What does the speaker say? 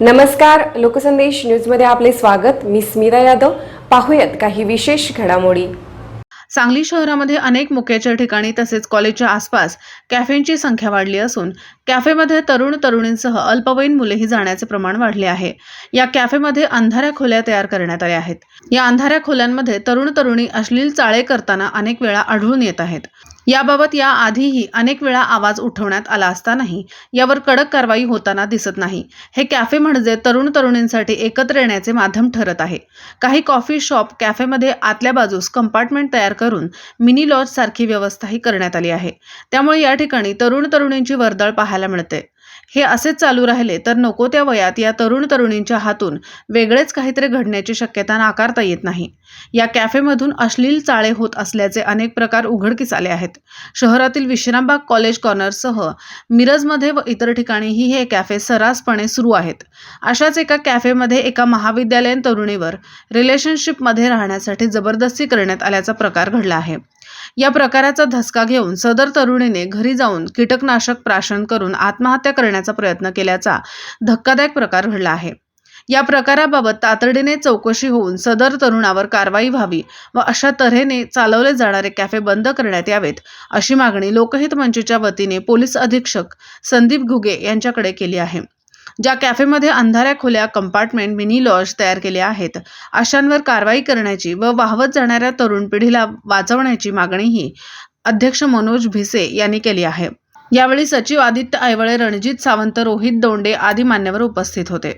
नमस्कार लोकसंदेश न्यूजमध्ये आपले स्वागत. मी स्मिता यादव. पाहूयात काही विशेष घडामोडी. सांगली शहरामध्ये अनेक मुक्याच्या ठिकाणी तसेच कॉलेजच्या आसपास कॅफेंची संख्या वाढली असून कॅफेमध्ये तरुण तरुणींसह अल्पवयीन मुलेही जाण्याचे प्रमाण वाढले आहे. या कॅफेमध्ये अंधाऱ्या खोल्या तयार करण्यात आल्या आहेत. या अंधाऱ्या खोल्यांमध्ये तरुण तरुणी अश्लील चाळे करताना अनेक वेळा आढळून येत आहेत. याबाबत या आधीही अनेक वेळा आवाज उठवण्यात आला असतानाही यावर कडक कारवाई होताना दिसत नाही. हे कॅफे म्हणजे तरुण तरुणींसाठी एकत्र येण्याचे माध्यम ठरत आहे. काही कॉफी शॉप कॅफेमध्ये आतल्या बाजूस कंपार्टमेंट तयार करून मिनी लॉज सारखी व्यवस्थाही करण्यात आली आहे. त्यामुळे या ठिकाणी तरुण तरुणींची वर्दळ पाहायला मिळते. हे असेच चालू राहिले तर नको त्या वयात या तरुण तरुणींच्या हातून वेगळेच काहीतरी घडण्याची शक्यता नाकारता येत नाही. या कॅफेमधून अश्लील चाळे होत असल्याचे अनेक प्रकार उघडकीस आले आहेत. शहरातील विश्रामबाग कॉलेज कॉर्नरसह मिरजमध्ये व इतर ठिकाणीही हे कॅफे सर्रासपणे सुरू आहेत. अशाच एका कॅफेमध्ये एका महाविद्यालयीन तरुणीवर रिलेशनशिपमध्ये राहण्यासाठी जबरदस्ती करण्यात आल्याचा प्रकार घडला आहे. या प्रकाराचा धसका घेऊन सदर तरुणीने घरी जाऊन कीटकनाशक प्राशन करून आत्महत्या करण्याचा प्रयत्न केल्याचा धक्कादायक प्रकार घडला आहे. या प्रकाराबाबत तातडीने चौकशी होऊन सदर तरुणावर कारवाई व्हावी व अशा तऱ्हेने चालवले जाणारे कॅफे बंद करण्यात यावेत अशी मागणी लोकहित मंचच्या वतीने पोलीस अधीक्षक संदीप घुगे यांच्याकडे केली आहे. ज्या कॅफेमध्ये अंधाऱ्या खोल्या कंपार्टमेंट मिनी लॉज तयार केले आहेत. अशांवर कारवाई करण्याची व वाहवत जाणाऱ्या तरुण पिढीला वाचवण्याची मागणीही अध्यक्ष मनोज भिसे यांनी केली आहे. यावेळी सचिव आदित्य ऐवळे रणजित सावंत रोहित दोंडे आदी मान्यवर उपस्थित होते.